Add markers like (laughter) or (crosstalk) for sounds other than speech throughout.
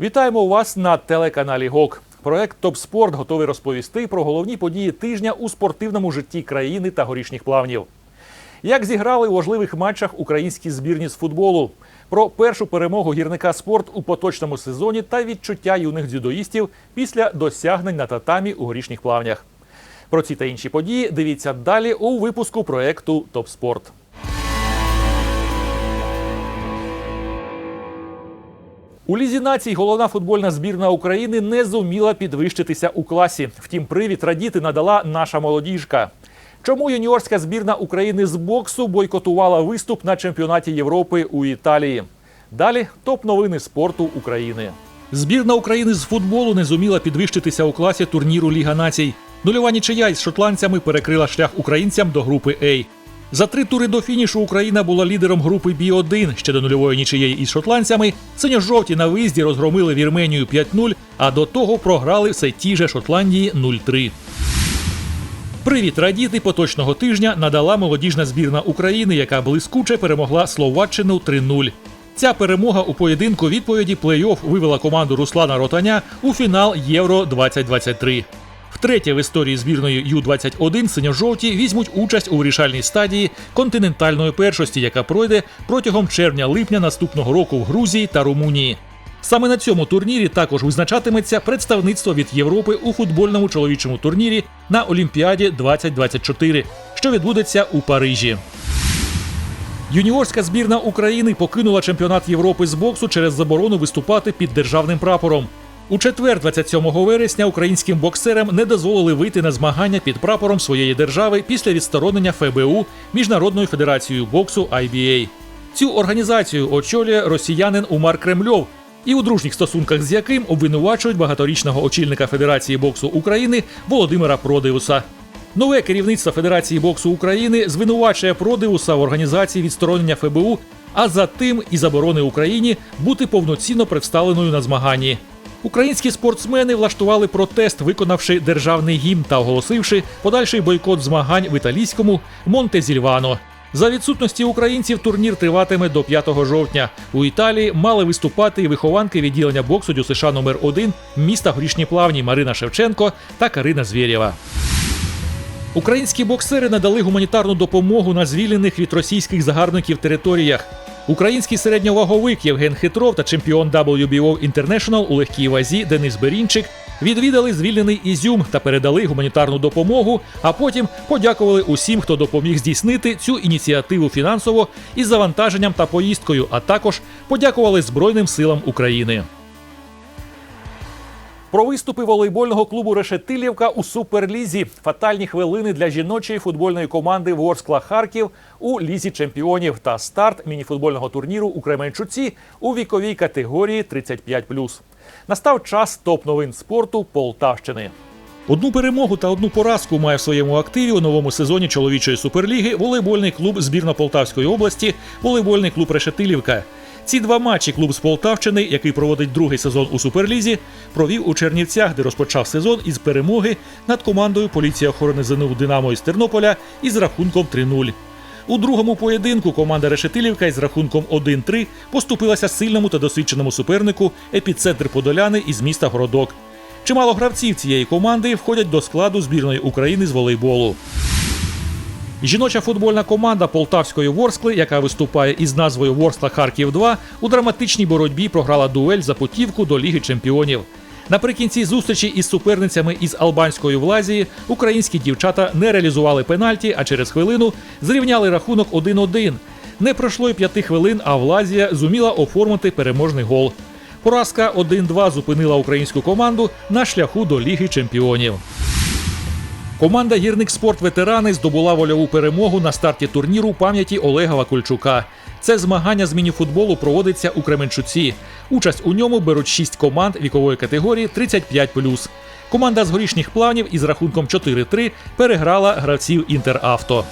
Вітаємо вас на телеканалі ГОК. Проект Топ Спорт готовий розповісти про головні події тижня у спортивному житті країни та горішніх плавнів. Як зіграли у важливих матчах українські збірні з футболу, про першу перемогу гірника спорт у поточному сезоні та відчуття юних дзюдоїстів після досягнень на татамі у горішніх плавнях. Про ці та інші події дивіться далі у випуску проекту Топ У лізі націй головна футбольна збірна України не зуміла підвищитися у класі. Втім, привід радіти надала наша молодіжка. Чому юніорська збірна України з боксу бойкотувала виступ на чемпіонаті Європи у Італії? Далі топ новини спорту України. Збірна України з футболу не зуміла підвищитися у класі турніру Ліга націй. Нульова нічия із шотландцями перекрила шлях українцям до групи А. За три тури до фінішу Україна була лідером групи Бі-1. Ще до нульової нічиєї із шотландцями. Синьо-жовті на виїзді розгромили Вірменію 5-0, а до того програли все ті же Шотландії 0-3. Привіт радіти поточного тижня надала молодіжна збірна України, яка блискуче перемогла Словаччину 3-0. Ця перемога у поєдинку відповіді плей-офф вивела команду Руслана Ротаня у фінал Євро 2023. Втретє в історії збірної Ю-21 синьо-жовті візьмуть участь у вирішальній стадії континентальної першості, яка пройде протягом червня-липня наступного року в Грузії та Румунії. Саме на цьому турнірі також визначатиметься представництво від Європи у футбольному чоловічому турнірі на Олімпіаді 2024, що відбудеться у Парижі. Юніорська збірна України покинула чемпіонат Європи з боксу через заборону виступати під державним прапором. У четвер, 27 вересня, українським боксерам не дозволили вийти на змагання під прапором своєї держави після відсторонення ФБУ Міжнародною федерацією боксу IBA. Цю організацію очолює росіянин Умар Кремльов, і у дружніх стосунках з яким обвинувачують багаторічного очільника Федерації боксу України Володимира Продиуса. Нове керівництво Федерації боксу України звинувачує Продиуса в організації відсторонення ФБУ, а за тим і заборони Україні бути повноцінно представленою на змаганні. Українські спортсмени влаштували протест, виконавши державний гімн та оголосивши подальший бойкот змагань в італійському Монтезільвано. За відсутності українців турнір триватиме до 5 жовтня. У Італії мали виступати і вихованки відділення боксу ДЮСШ США номер 1 міста Горішні Плавні Марина Шевченко та Карина Звєрєва. Українські боксери надали гуманітарну допомогу на звільнених від російських загарбників територіях. Український середньоваговик Євген Хитров та чемпіон WBO International у легкій вазі Денис Берінчик відвідали звільнений Ізюм та передали гуманітарну допомогу, а потім подякували усім, хто допоміг здійснити цю ініціативу фінансово із завантаженням та поїздкою, а також подякували Збройним силам України. Про виступи волейбольного клубу Решетилівка у суперлізі. Фатальні хвилини для жіночої футбольної команди Ворскла Харків у лізі чемпіонів та старт мініфутбольного турніру у Кременчуці у віковій категорії 35+. Настав час топ новин спорту Полтавщини. Одну перемогу та одну поразку має в своєму активі у новому сезоні чоловічої суперліги волейбольний клуб збірна Полтавської області, волейбольний клуб Решетилівка. Ці два матчі клуб з Полтавщини, який проводить другий сезон у суперлізі, провів у Чернівцях, де розпочав сезон із перемоги над командою поліції охорони ЗНУ Динамо із Тернополя із рахунком 3-0. У другому поєдинку команда Решетилівка із рахунком 1-3 поступилася сильному та досвідченому супернику епіцентр Подоляни із міста Городок. Чимало гравців цієї команди входять до складу збірної України з волейболу. Жіноча футбольна команда Полтавської Ворскли, яка виступає із назвою Ворскла Харків 2 у драматичній боротьбі програла дуель за путівку до Ліги Чемпіонів. Наприкінці зустрічі із суперницями із Албанської Влазії українські дівчата не реалізували пенальті, а через хвилину зрівняли рахунок 1-1. Не пройшло й п'яти хвилин, а Влазія зуміла оформити переможний гол. Поразка 1-2 зупинила українську команду на шляху до Ліги Чемпіонів. Команда Гірник Спорт ветерани здобула вольову перемогу на старті турніру пам'яті Олега Вакульчука. Це змагання з мініфутболу проводиться у Кременчуці. Участь у ньому беруть шість команд вікової категорії 35+. Команда з горішніх планів із рахунком 4-3 переграла гравців Інтеравто.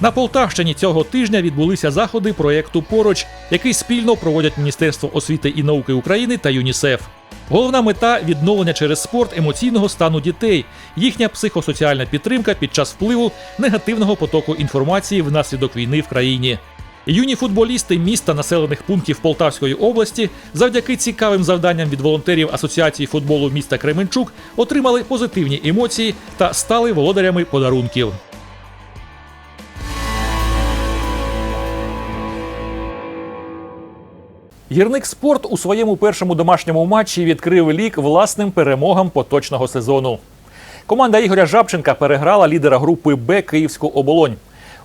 На Полтавщині цього тижня відбулися заходи проєкту Поруч, який спільно проводять Міністерство освіти і науки України та ЮНІСЕФ. Головна мета відновлення через спорт емоційного стану дітей, їхня психосоціальна підтримка під час впливу негативного потоку інформації внаслідок війни в країні. Юні футболісти міста населених пунктів Полтавської області завдяки цікавим завданням від волонтерів Асоціації футболу міста Кременчук отримали позитивні емоції та стали володарями подарунків. Гірник спорт у своєму першому домашньому матчі відкрив лік власним перемогам поточного сезону. Команда Ігоря Жабченка переграла лідера групи Б Київську оболонь.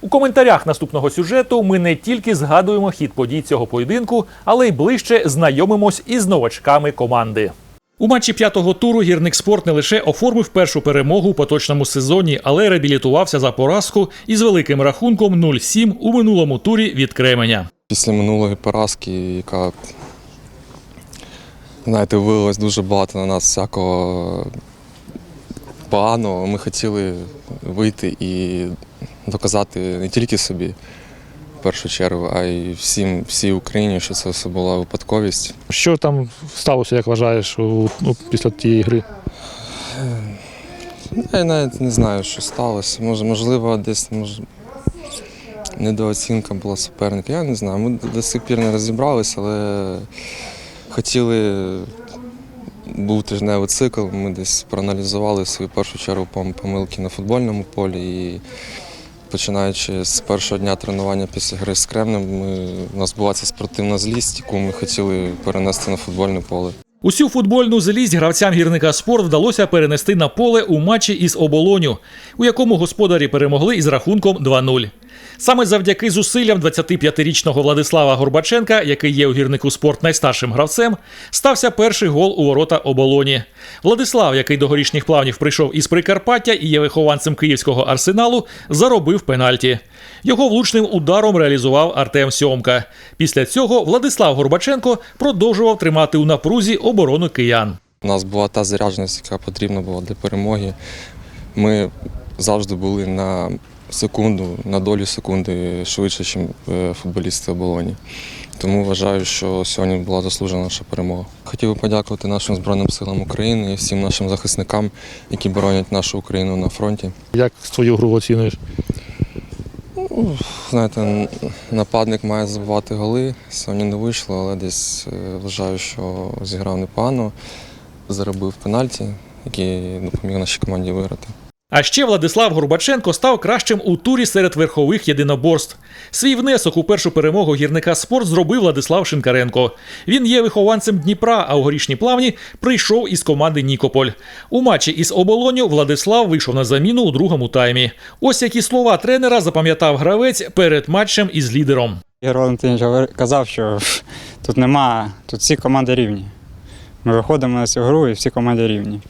У коментарях наступного сюжету ми не тільки згадуємо хід подій цього поєдинку, але й ближче знайомимось із новачками команди. У матчі п'ятого туру гірник спорт не лише оформив першу перемогу у поточному сезоні, але реабілітувався за поразку із великим рахунком 0-7 у минулому турі від Кременя. Після минулої поразки, яка, знаєте, вилилось дуже багато на нас всякого поганого, ми хотіли вийти і доказати не тільки собі в першу чергу, а й всім, всій Україні, що це все була випадковість. Що там сталося, як вважаєш, у- ну, після тієї гри? Я навіть не знаю, що сталося. Може, можливо, десь може, недооцінка була суперника. Я не знаю. Ми до сих пір не розібралися, але хотіли. Був тижневий цикл, ми десь проаналізували свою першу чергу помилки на футбольному полі. І починаючи з першого дня тренування після гри з Кремнем, ми, у нас була ця спортивна злість, яку ми хотіли перенести на футбольне поле. Усю футбольну злість гравцям гірника спорт вдалося перенести на поле у матчі із оболоню, у якому господарі перемогли із рахунком 2-0. Саме завдяки зусиллям 25-річного Владислава Горбаченка, який є у гірнику спорт найстаршим гравцем, стався перший гол у ворота оболоні. Владислав, який до горішніх плавнів прийшов із Прикарпаття і є вихованцем київського арсеналу, заробив пенальті. Його влучним ударом реалізував Артем Сьомка. Після цього Владислав Горбаченко продовжував тримати у напрузі оборону киян. У нас була та зарядженість, яка потрібна була для перемоги. Ми завжди були на секунду, на долю секунди швидше, ніж футболісти оболоні. Тому вважаю, що сьогодні була заслужена наша перемога. Хотів би подякувати нашим Збройним силам України і всім нашим захисникам, які боронять нашу Україну на фронті. Як свою гру оцінюєш? Знаєте, нападник має забивати голи. Сьогодні не вийшло, але десь е, вважаю, що зіграв непогано, заробив пенальті, який допоміг нашій команді виграти. А ще Владислав Горбаченко став кращим у турі серед верхових єдиноборств. Свій внесок у першу перемогу гірника спорт зробив Владислав Шинкаренко. Він є вихованцем Дніпра, а у горішні плавні прийшов із команди Нікополь. У матчі із оболоню Владислав вийшов на заміну у другому таймі. Ось які слова тренера запам'ятав гравець перед матчем із лідером. Ігор казав, що тут нема, тут всі команди рівні. Ми виходимо на цю гру і всі команди рівні.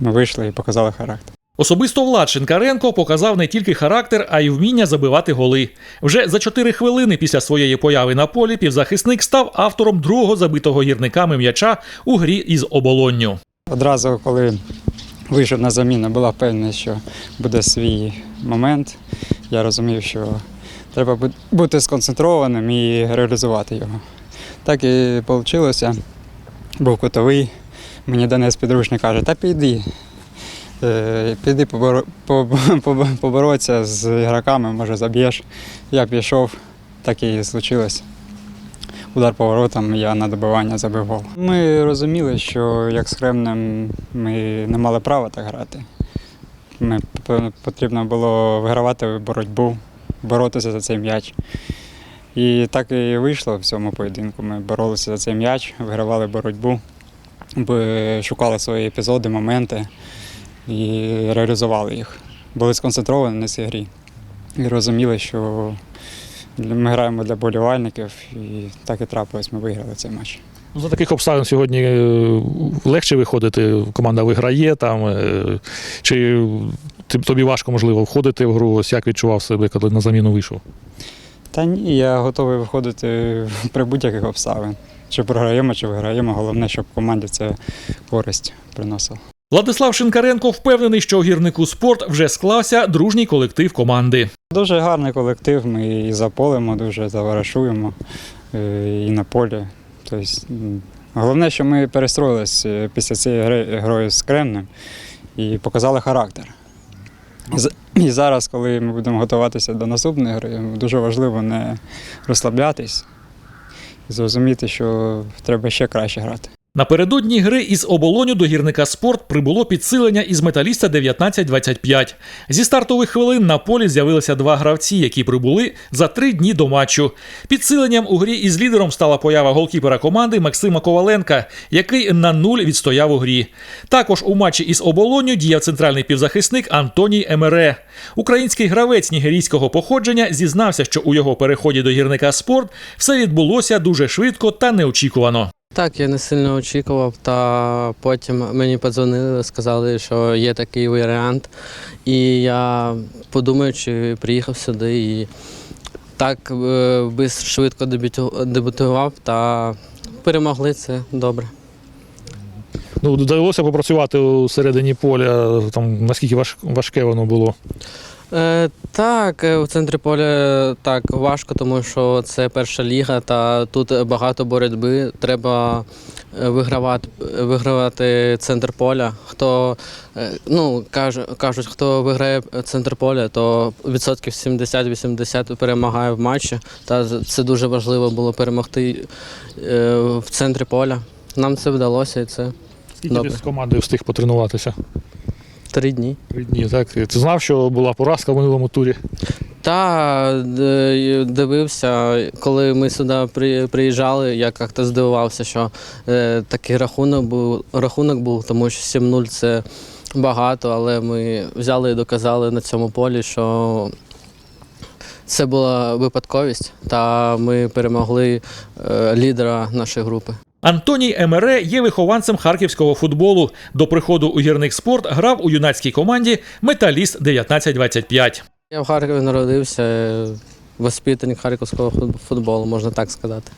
Ми вийшли і показали характер. Особисто Влад Шинкаренко показав не тільки характер, а й вміння забивати голи. Вже за 4 хвилини після своєї появи на полі півзахисник став автором другого забитого гірниками м'яча у грі із оболонню. Одразу, коли вийшов на заміну, була впевненість, що буде свій момент. Я розумів, що треба бути сконцентрованим і реалізувати його. Так і вийшло. Був кутовий. Мені Денис підручник каже, та піди. Е, Піди поборо- побо- (laughs) побо- поборотися з ігроками, може заб'єш. Я пішов, так і случилось. Удар поворотом, я на добивання забив гол. Ми розуміли, що як з Кремнем ми не мали права так грати. Ми потрібно було вигравати боротьбу, боротися за цей м'яч. І так і вийшло в цьому поєдинку. Ми боролися за цей м'яч, вигравали боротьбу, шукали свої епізоди, моменти і реалізували їх. Були сконцентровані на цій грі і розуміли, що ми граємо для болівальників, і так і трапилось, ми виграли цей матч. Ну, За таких обставин сьогодні е, легше виходити, команда виграє там. е, Чи тобі важко, можливо, входити в гру? Ось як відчував себе, коли на заміну вийшов? Та ні, я готовий виходити при будь-яких обставин. Чи програємо, чи виграємо. Головне, щоб команді це користь приносило. Владислав Шинкаренко впевнений, що гірнику спорт вже склався дружній колектив команди. Дуже гарний колектив. Ми і за полем дуже заворошуємо, е, і на полі. Тобто, головне, що ми перестроїлись е, після цієї гри грою з Кремнем і показали характер. І зараз, коли ми будемо готуватися до наступної гри, дуже важливо не розслаблятись і зрозуміти, що треба ще краще грати. Напередодні гри із оболоню до гірника спорт прибуло підсилення із металіста 19-25. Зі стартових хвилин на полі з'явилися два гравці, які прибули за три дні до матчу. Підсиленням у грі із лідером стала поява голкіпера команди Максима Коваленка, який на нуль відстояв у грі. Також у матчі із оболоню діяв центральний півзахисник Антоній Емере. Український гравець нігерійського походження зізнався, що у його переході до гірника спорт все відбулося дуже швидко та неочікувано. Так, я не сильно очікував, та потім мені подзвонили, сказали, що є такий варіант. І я, подумаючи, приїхав сюди і так е, бис- швидко дебюту- дебютував та перемогли це добре. Ну, довелося попрацювати у середині поля. Там наскільки важке воно було. Е, так, е, в центрі поля так важко, тому що це перша ліга, та тут багато боротьби. Треба е, вигравати, вигравати центр поля. Хто е, ну кажуть, хто виграє центр поля, то відсотків 70-80 перемагає в матчі. Та це дуже важливо було перемогти е, в центрі поля. Нам це вдалося, і це Скільки Добре. з командою встиг потренуватися? Три дні. Три дні, так? Ти знав, що була поразка в минулому турі? Та е, дивився, коли ми сюди приїжджали, я як-то здивувався, що е, такий рахунок був, рахунок був, тому що 7-0 це багато, але ми взяли і доказали на цьому полі, що це була випадковість, та ми перемогли е, лідера нашої групи. Антоній Емере є вихованцем харківського футболу. До приходу у гірник спорт грав у юнацькій команді Металіст 1925. Я в Харкові народився, е, воспитаник харківського футболу, можна так сказати.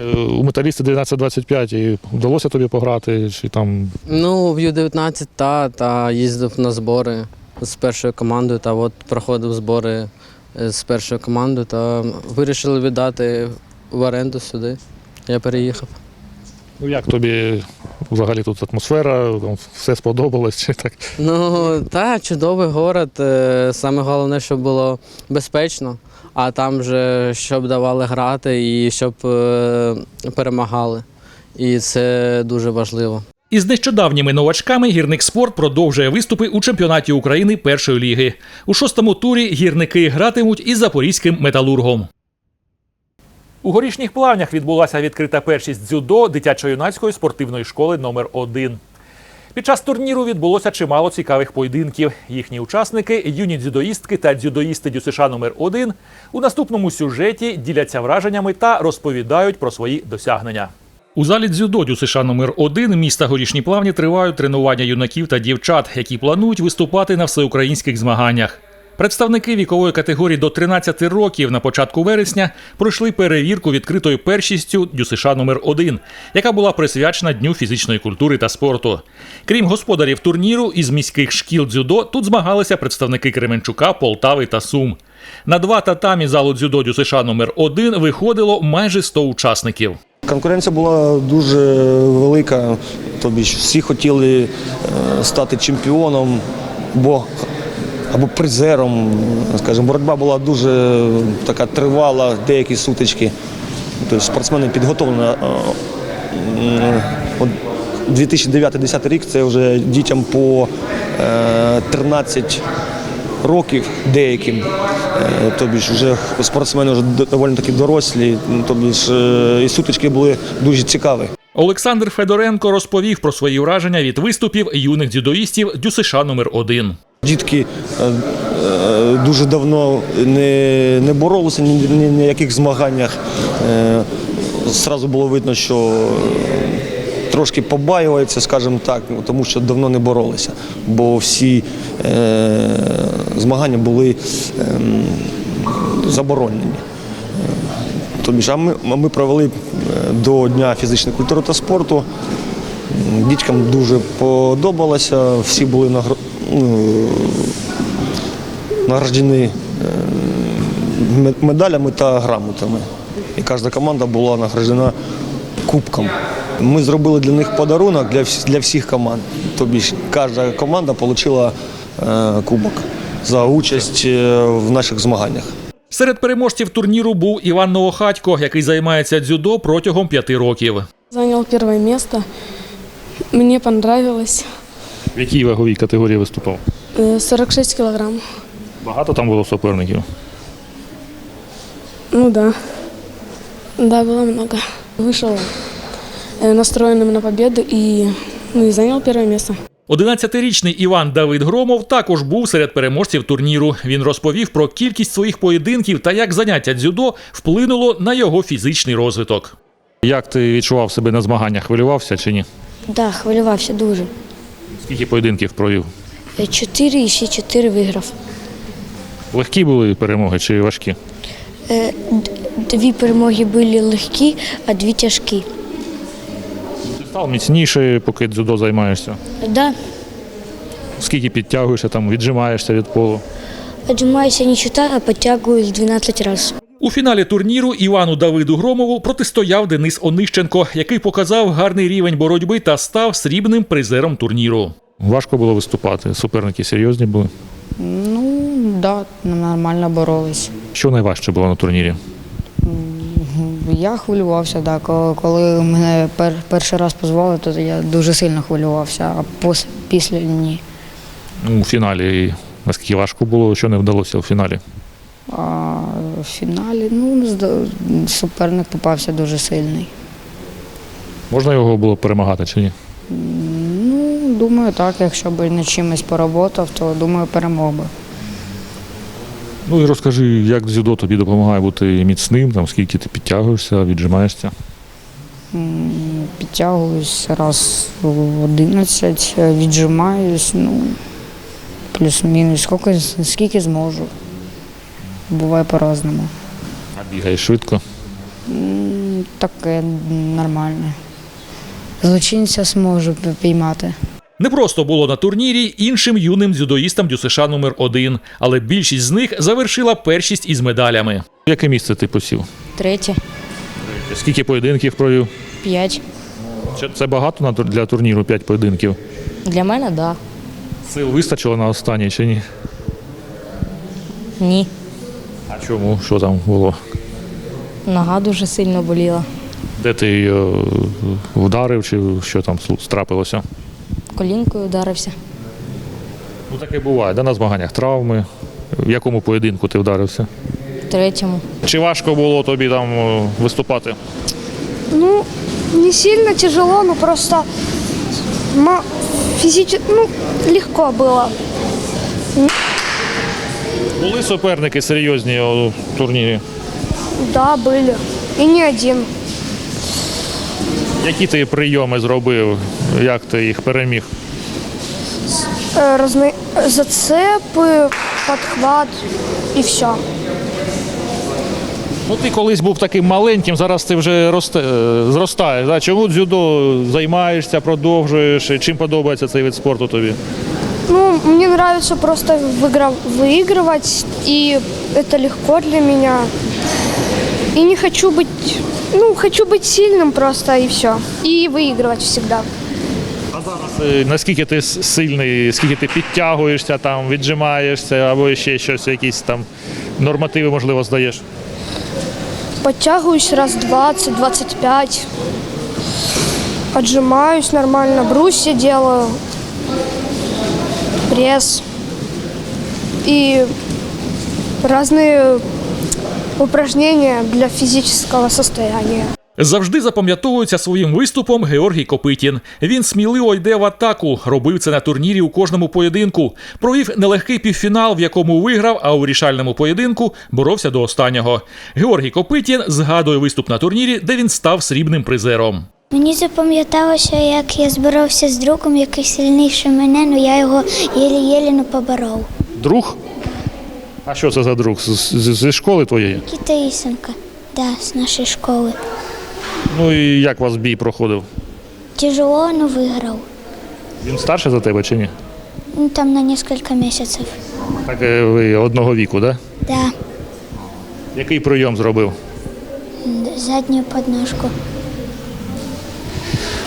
Е, У металісті 1925 і вдалося тобі пограти, чи там Ну, в Ю-19 та, та їздив на збори з першою командою, та от проходив збори е, з першою командою, та вирішили віддати в оренду сюди. Я переїхав. ну як тобі взагалі тут атмосфера, все сподобалось, чи так? Ну, та, чудовий город. е, Саме головне, щоб було безпечно, а там вже щоб давали грати і щоб е, перемагали. І це дуже важливо. Із нещодавніми новачками гірник спорт продовжує виступи у чемпіонаті України першої ліги. У шостому турі гірники гратимуть із запорізьким металургом. У горішніх плавнях відбулася відкрита першість дзюдо дитячо-юнацької спортивної школи номер 1 Під час турніру відбулося чимало цікавих поєдинків. Їхні учасники, юні дзюдоїстки та дзюдоїсти ДЮСШ номер 1 у наступному сюжеті діляться враженнями та розповідають про свої досягнення. У залі дзюдо ДЮСШ номер 1 міста Горішні Плавні тривають тренування юнаків та дівчат, які планують виступати на всеукраїнських змаганнях. Представники вікової категорії до 13 років на початку вересня пройшли перевірку відкритою першістю ДЮСШ номер 1 яка була присвячена Дню фізичної культури та спорту. Крім господарів турніру із міських шкіл дзюдо, тут змагалися представники Кременчука, Полтави та Сум. На два татамі залу дзюдо ДЮСШ номер 1 виходило майже 100 учасників. Конкуренція була дуже велика, тобі всі хотіли е, стати чемпіоном або, або призером. Скажімо, боротьба була дуже така тривала, деякі сутички. Тобто спортсмени підготовлені. е, от 2009-2010 рік це вже дітям по е, 13 років деяким. Е, Тобі ж вже спортсмени вже доволі таки дорослі, тобі ж е, і сутички були дуже цікаві. Олександр Федоренко розповів про свої враження від виступів юних дзюдоїстів ДЮСШ номер 1 Дітки е, е, дуже давно не, не боролися ні, ні на яких змаганнях. Е, Зразу було видно, що е, трошки побаюються, скажімо так, тому що давно не боролися, бо всі е, змагання були ем, заборонені. Тобі ж, а ми, ми провели е, до Дня фізичної культури та спорту. Дітям дуже подобалося, всі були нагр... ну, награждені е, медалями та грамотами. І кожна команда була награждена кубком. Ми зробили для них подарунок для, для всіх команд. Тобі ж кожна команда отримала е, кубок. за участь е, в наших змаганнях. Серед переможців турніру був Іван Новохатько, який займається дзюдо протягом п'яти років. Занял первое место. Мне понравилось. В якій ваговій категорії виступав? Э, 46 килограмм. Багато там було суперників. Ну да. Да, было много. Вышел э, настроенным на победу и, ну, и занял первое место. 11-річний Іван Давид Громов також був серед переможців турніру. Він розповів про кількість своїх поєдинків та як заняття дзюдо вплинуло на його фізичний розвиток. Як ти відчував себе на змаганнях? Хвилювався чи ні? Да, хвилювався дуже. Скільки поєдинків провів? Е, Чотири і ще чотири виграв. Легкі були перемоги чи важкі? Е, Дві перемоги були легкі, а дві тяжкі. Ти став міцніше, поки дзюдо займаєшся. Да, Скільки підтягуєшся, там віджимаєшся від полу. отжимаюся не чита, а підтягуюсь 12 разів. У фіналі турніру Івану Давиду Громову протистояв Денис Онищенко, який показав гарний рівень боротьби та став срібним призером турніру. Важко було виступати. Суперники серйозні були. Ну, да, нормально боролись. Що найважче було на турнірі? Я хвилювався, да. Коли, мене пер, перший раз позвали, то я дуже сильно хвилювався, а пос, після ні. Ну, У фіналі наскільки важко було, що не вдалося у фіналі. А в фіналі ну, суперник попався дуже сильний. Можна його було перемагати чи ні? Ну, думаю, так, якщо б над чимось поработав, то думаю, перемог би. Ну і розкажи, як дзюдо тобі допомагає бути міцним, там скільки ти підтягуєшся, віджимаєшся. Підтягуюсь раз в 11, віджимаюсь, ну, плюс-мінус, скільки, скільки зможу. Буває по-разному. А бігаєш швидко. Таке нормальне. Злочинця зможу піймати. Не просто було на турнірі іншим юним дзюдоїстам ДЮСШ номер 1 але більшість з них завершила першість із медалями. Яке місце ти посів? Третє, Скільки поєдинків провів? п'ять. Це багато на для турніру 5 поєдинків. Для мене так. Да. Сил вистачило на останній чи ні? Ні. А чому? Що там було? Нога дуже сильно боліла. Де ти її е, вдарив, чи що там трапилося? Колінкою вдарився. Ну таке буває, да, на змаганнях травми. В якому поєдинку ти вдарився? Третьому. Чи важко було тобі там е, виступати? Ну, не сильно тяжело, но просто физически, ну, легко было. Були суперники серйозні у турнірі. Да, были. И не один. Які ти прийоми зробив? Як ти їх переміг? Э, разные зацепы, подхват и все. Ну ти колись був таким маленьким, зараз ти вже росте, е, зростаєш. Да? Чому дзюдо займаєшся, продовжуєш? І Чим подобається цей вид спорту тобі? Ну, мне нравится просто выигра- выигрывать, и это легко для меня. И не хочу быть, ну, хочу быть сильным просто, и все. И выигрывать всегда. Е, Наскільки ти с- сильний, скільки ти підтягуєшся, там, віджимаєшся або ще щось, якісь там нормативи, можливо, здаєш? Подтягиваюсь раз 20-25. Отжимаюсь нормально, брусья делаю. Пресс. И разные упражнения для физического состояния. Завжди запам'ятовується своїм виступом Георгій Копитін. Він сміливо йде в атаку, робив це на турнірі у кожному поєдинку. Провів нелегкий півфінал, в якому виграв, а у рішальному поєдинку боровся до останнього. Георгій Копитін згадує виступ на турнірі, де він став срібним призером. Мені запам'яталося, як я збирався з другом, який сильніший мене, але я його єлі-єлі не поборов. Друг? А що це за друг? З- з- Зі школи твоєї? Кіта Ісенка, да, з нашої школи. Ну і як у вас бій проходив? Тяжело, але виграв. Він старший за тебе чи ні? Ну, Там на кілька місяців. Так е, ви одного віку, так? Да? Да, Який прийом зробив? задню подножку.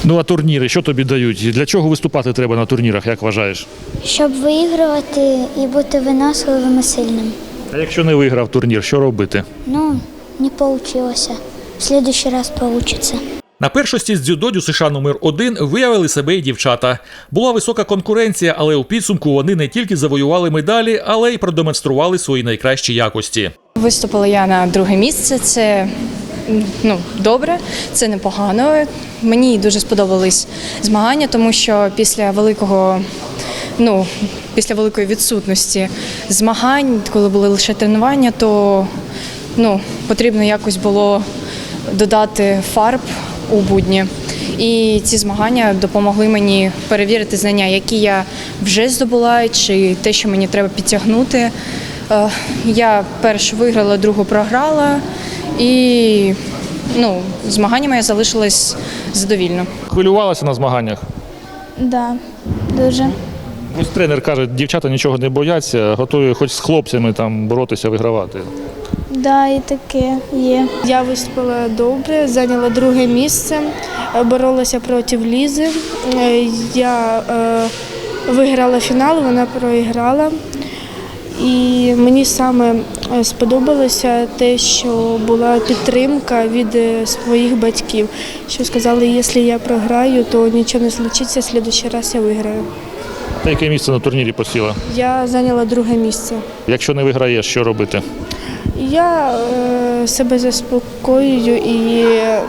Ну а турніри, що тобі дають? Для чого виступати треба на турнірах, як вважаєш? Щоб виігрувати і бути виносливим і сильним. А якщо не виграв турнір, що робити? Ну, не вийшло. В следующий раз получится. На першості з дзюдо США номер 1 виявили себе і дівчата. Була висока конкуренція, але у підсумку вони не тільки завоювали медалі, але й продемонстрували свої найкращі якості. Виступила я на друге місце. Це ну, добре, це непогано. Мені дуже сподобались змагання, тому що після великого, ну, після великої відсутності змагань, коли були лише тренування, то ну, потрібно якось було додати фарб у будні. І ці змагання допомогли мені перевірити знання, які я вже здобула, чи те, що мені треба підтягнути. Е, Я першу виграла, другу програла, і ну, змаганнями я залишилась задовільно. Хвилювалася на змаганнях. Да, дуже. Ось тренер каже, дівчата нічого не бояться, готові хоч з хлопцями там боротися, вигравати. Да, і таке є. Я виступила добре, зайняла друге місце, боролася проти Лізи. Е, Я е, виграла фінал, вона проіграла. І мені саме е, сподобалося те, що була підтримка від е, своїх батьків, що сказали, якщо я програю, то нічого не случиться, в раз я виграю. Та яке місце на турнірі посіла? Я зайняла друге місце. Якщо не виграєш, що робити? Я е, себе заспокоюю і, е,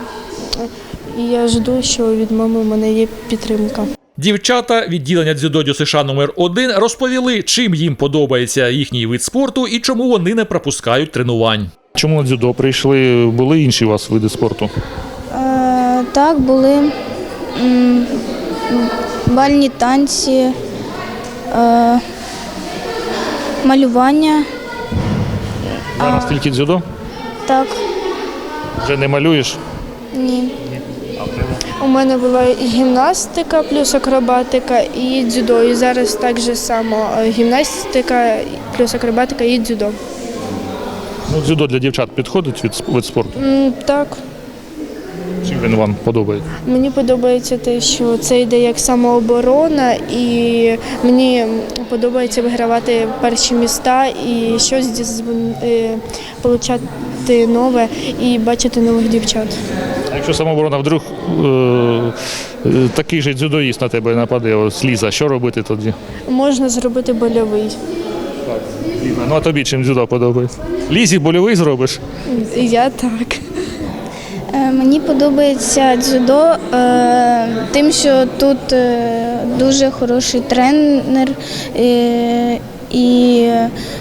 і я жду, що від мами в мене є підтримка. Дівчата відділення дзюдо США номер 1 розповіли, чим їм подобається їхній вид спорту і чому вони не пропускають тренувань. Чому на дзюдо прийшли? Були інші у вас види спорту? Е, так, були м, бальні танці, е, малювання. Зараз тільки дзюдо? Так, Вже не малюєш? ні. У мене була і гімнастика, плюс акробатика і дзюдо. І зараз так же само е, гімнастика, плюс акробатика і дзюдо. Ну, дзюдо для дівчат підходить від вид спорту. М, Так, Чим він вам подобається? мені подобається те, що це йде як самооборона, і мені подобається вигравати перші міста і щось діз- е, получати нове і бачити нових дівчат. Якщо самооборона вдруг е- е- такий же дзюдоїст на тебе нападе, ось Ліза, що робити тоді? Можна зробити больовий. Ліза, ну а тобі чим дзюдо подобається? Лізі больовий зробиш? Я так. Е, Мені подобається дзюдо е, тим, що тут е, дуже хороший тренер е, і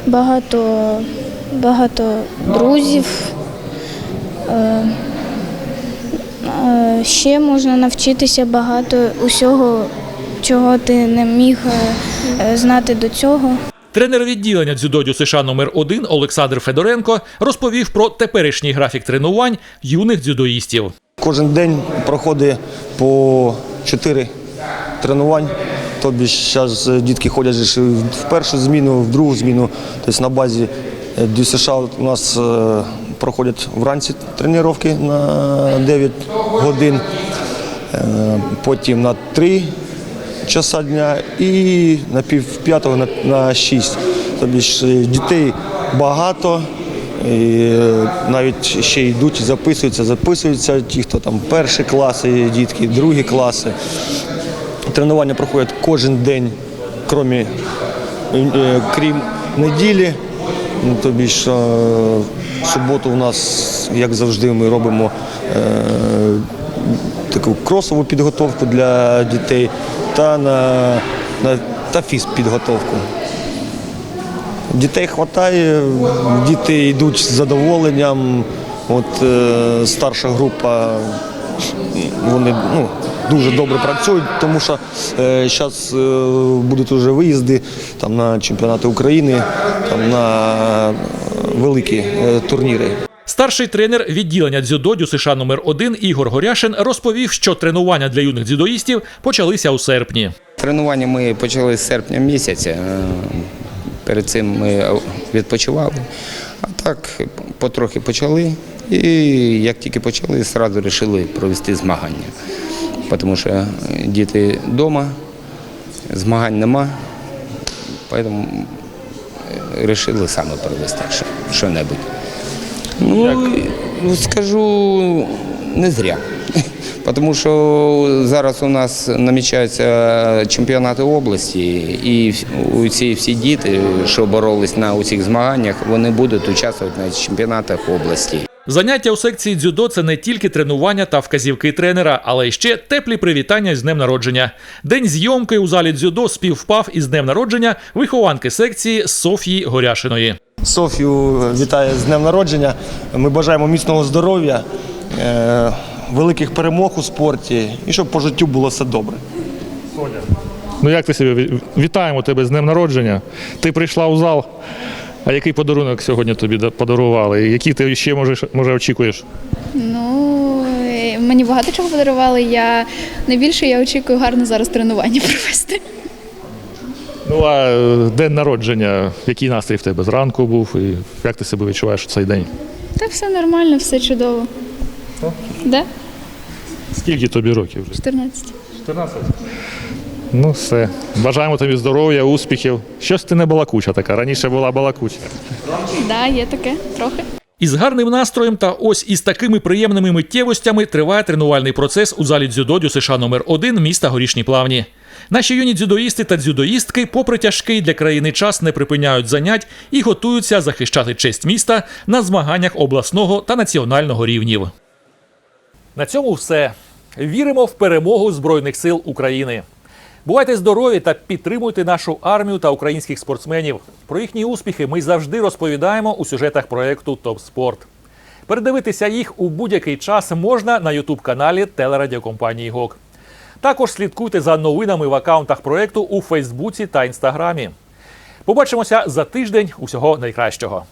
багато, багато друзів. Е, Ще можна навчитися багато усього, чого ти не міг е, е, знати до цього. Тренер відділення дзюдо США номер 1 Олександр Федоренко розповів про теперішній графік тренувань юних дзюдоїстів. Кожен день проходить по 4 тренувань. Тобі зараз дітки ходять в першу зміну, в другу зміну. Тобто на базі е, ДЮСШ у нас е, проходять вранці тренування на 9 годин, е, потім на 3 часа дня і на пів п'ятого на, на 6. Тобі е, дітей багато. І навіть ще йдуть, записуються, записуються ті, хто там перші класи, дітки, другі класи. Тренування проходять кожен день, крім, е, крім неділі. Ну, Тобі суботу у нас, як завжди, ми робимо е, таку кросову підготовку для дітей та на, на та фізпідготовку. Дітей вистачає, діти йдуть з задоволенням. От е, старша група, вони ну, дуже добре працюють, тому що зараз е, будуть вже виїзди там, на чемпіонати України, там, на великі е, турніри. Старший тренер відділення дзюдо США номер 1 Ігор Горяшин розповів, що тренування для юних дзюдоїстів почалися у серпні. Тренування ми почали з серпня місяця. Е, Перед цим ми відпочивали. А так потрохи почали. І як тільки почали, одразу вирішили провести змагання. тому що діти вдома, змагань нема, тому вирішили саме провести що-небудь. Ну, і, скажу, не зря. (laughs) Тому що зараз у нас намічаються чемпіонати області, і ці всі діти, що боролись на усіх змаганнях, вони будуть участвувати на чемпіонатах області. Заняття у секції дзюдо це не тільки тренування та вказівки тренера, але й ще теплі привітання з днем народження. День зйомки у залі дзюдо співпав із днем народження вихованки секції Софії Горяшиної. Софію вітаю з днем народження. Ми бажаємо міцного здоров'я, е, великих перемог у спорті і щоб по життю було все добре. Соня. Ну як ти себе вітаємо тебе з днем народження? Ти прийшла у зал. А який подарунок сьогодні тобі да- подарували? Який ти ще можеш може очікуєш? Ну, е, мені багато чого подарували. Я найбільше я очікую гарно зараз тренування провести. Ну а е, день народження, який настрій в тебе зранку був, і як ти себе відчуваєш у цей день? Та все нормально, все чудово. Да? Скільки тобі років вже? 14. 14. Ну все. Бажаємо тобі здоров'я, успіхів. Щось ти не балакуча така. Раніше була балакуча. Да, є таке, трохи. Із гарним настроєм та ось із такими приємними миттєвостями триває тренувальний процес у залі дзюдо США номер 1 міста Горішні Плавні. Наші юні дзюдоїсти та дзюдоїстки, попри тяжкий для країни час, не припиняють занять і готуються захищати честь міста на змаганнях обласного та національного рівнів. На цьому все. Віримо в перемогу Збройних сил України. Бувайте здорові та підтримуйте нашу армію та українських спортсменів. Про їхні успіхи ми завжди розповідаємо у сюжетах проєкту Топ Спорт. Передивитися їх у будь-який час можна на ютуб-каналі телерадіокомпанії ГОК. Також слідкуйте за новинами в акаунтах проекту у Фейсбуці та Інстаграмі. Побачимося за тиждень. Усього найкращого.